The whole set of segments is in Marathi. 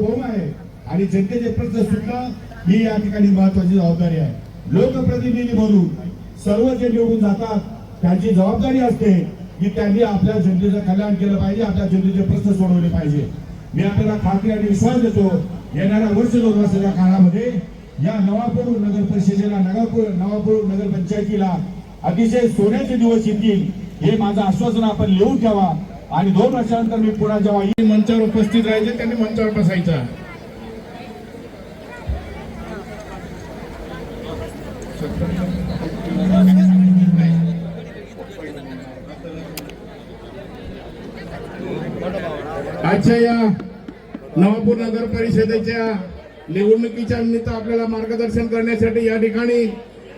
आणि जनतेचे प्रश्न सुद्धा ही या ठिकाणी महत्वाची जबाबदारी आहे. लोकप्रतिनिधी म्हणून सर्व जे निवडून जातात त्यांची जबाबदारी असते की त्यांनी आपल्या जनतेचं कल्याण केलं पाहिजे आपल्या जनतेचे प्रश्न सोडवले पाहिजे. मी आपल्याला खात्री आणि विश्वास देतो येणाऱ्या वर्ष दोन वर्षाच्या काळामध्ये या नवापूर नगर परिषदेला नगापूर नवापूर नगर पंचायतीला अतिशय सोन्याचे दिवस येतील हे माझं आश्वासन आपण लिहून ठेवा. आणि दोन वर्षानंतर मी पुन्हा जेव्हा येईन, मंचावर उपस्थित राहायचे त्यांनी मंचावर बसायचा. आजच्या या नवापूर नगर परिषदेच्या निवडणुकीच्या निमित्त आपल्याला मार्गदर्शन करण्यासाठी या ठिकाणी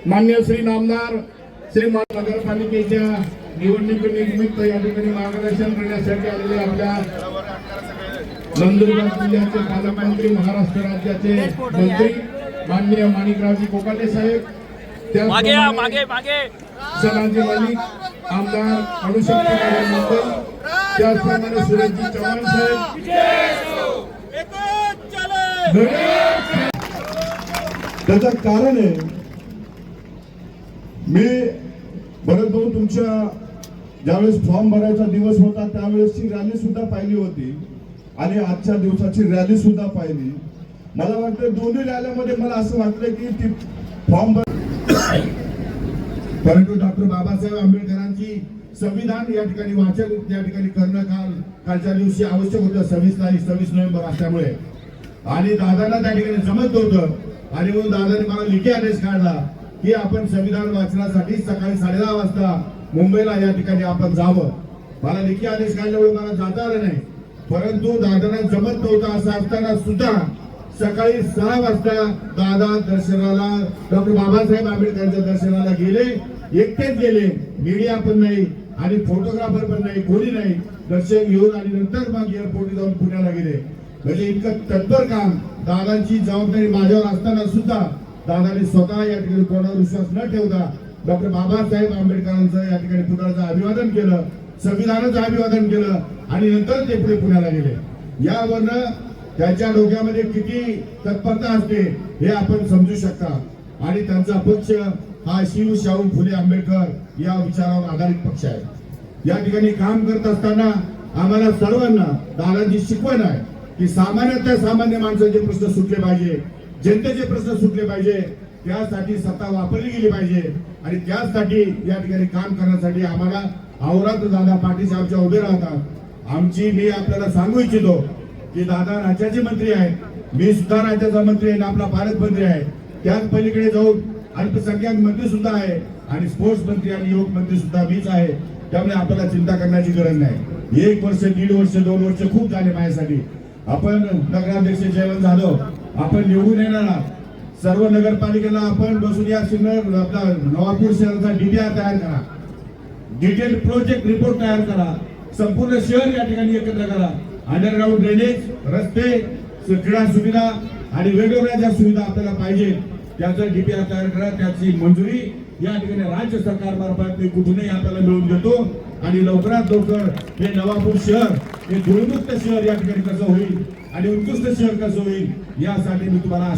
मान्य श्री नामदार श्री नगरपालिकेच्या निवडणुकीनिमित्त या ठिकाणी मार्गदर्शन करण्यासाठी आलेले आपल्या नंदुरबार जिल्ह्याचे पालकमंत्री महाराष्ट्र राज्याचे मंत्री माननीय माणिकरावजी कोकाटे साहेब त्याचप्रमाणे मागे मागे. सनाजी मलिक आमदार अणुशक्ती मुंबई त्याचप्रमाणे सुरेशजी चव्हाण साहेब. त्याचं कारण आहे मी भरत भाऊ तुमच्या ज्यावेळेस फॉर्म भरायचा दिवस होता त्यावेळेसची रॅली सुद्धा पाहिली होती. आणि आजच्या दिवसाची रॅली सुद्धा पाहिली. मला वाटतं दोन्ही रॅल्यामध्ये मला असं वाटलं की ती फॉर्म भर परंतु डॉक्टर बाबासाहेब आंबेडकरांची संविधान या ठिकाणी वाचन या ठिकाणी करणं काल कालच्या दिवशी आवश्यक होतं सव्वीस तारीख सव्वीस नोव्हेंबर असल्यामुळे. आणि दादाला त्या ठिकाणी जमत नव्हतं. आणि म्हणून दादाने मला लिखी आदेश काढला की आपण संविधान वाचनासाठी सकाळी साडेदहा वाजता मुंबईला या ठिकाणी आपण जावं. मला लिखी आदेश काढल्यामुळे मला जाता आलं नाही. परंतु दादाला जमत नव्हता असं असताना सुद्धा सकाळी सहा वाजता दादा दर्शनाला डॉक्टर बाबासाहेब आंबेडकरांच्या दर्शनाला गेले. एकटेच गेले. मीडिया पण नाही आणि फोटोग्राफर पण नाही कोणी नाही. दर्शन घेऊन आणि नंतर मग एअरपोर्ट जाऊन पुण्याला गेले. म्हणजे इतकं तत्पर काम. दादांची जबाबदारी माझ्यावर असताना सुद्धा दादाने स्वतः या ठिकाणी कोणावर विश्वास न ठेवता डॉक्टर बाबासाहेब आंबेडकरांचं या ठिकाणी पुतळ्याचं अभिवादन केलं संविधानाचं अभिवादन केलं आणि नंतर ते पुढे पुण्याला गेले. यावरनं त्याच्या डोक्यामध्ये किती तत्परता असते हे आपण समजू शकता. आणि त्यांचा पक्ष हा शिव शाहू फुले आंबेडकर या विचारावर आधारित पक्ष आहे. या ठिकाणी काम करत असताना आम्हाला सर्वांना दादांची शिकवण आहे की सामान्यातल्या सामान्य माणसाचे प्रश्न सुटले पाहिजे जनतेचे प्रश्न सुटले पाहिजे त्यासाठी सत्ता वापरली गेली पाहिजे. आणि त्यासाठी या ठिकाणी काम करण्यासाठी आम्हाला आवरात दादा पाठीशी आमच्या उभे राहतात आमची मी आपल्याला सांगू इच्छितो की दादा राज्याचे मंत्री आहेत मी सुद्धा राज्याचा मंत्री आहे आपला आपला मंत्री आहे. त्याच पलीकडे जाऊन अल्पसंख्याक मंत्री सुद्धा आहे आणि स्पोर्ट्स मंत्री आणि युवक मंत्री सुद्धा मीच आहे. त्यामुळे आपल्याला चिंता करण्याची गरज नाही. एक वर्ष दीड वर्ष दोन वर्ष खूप झाले माझ्यासाठी. आपण नगराध्यक्ष जयवंत जाधव आपण निवडून येणार आहात. सर्व नगरपालिकेला आपण बसून या सिन्नर आपला नवापूर शहराचा डीटीआर तयार करा. डिटेल प्रोजेक्ट रिपोर्ट तयार करा. संपूर्ण शहर या ठिकाणी एकत्र करा. अंडरग्राऊंड ड्रेनेज रस्ते क्रीडा सुविधा आणि वेगवेगळ्या ज्या सुविधा आपल्याला पाहिजे त्याचं डीपीआर तयार करा. त्याची मंजुरी या ठिकाणी राज्य सरकारमार्फत मी कुठूनही आपल्याला मिळवून देतो. आणि लवकरात लवकर हे नवापूर शहर हे धुळमुक्त शहर या ठिकाणी कसं होईल आणि उत्कृष्ट शहर कसं होईल यासाठी मी तुम्हाला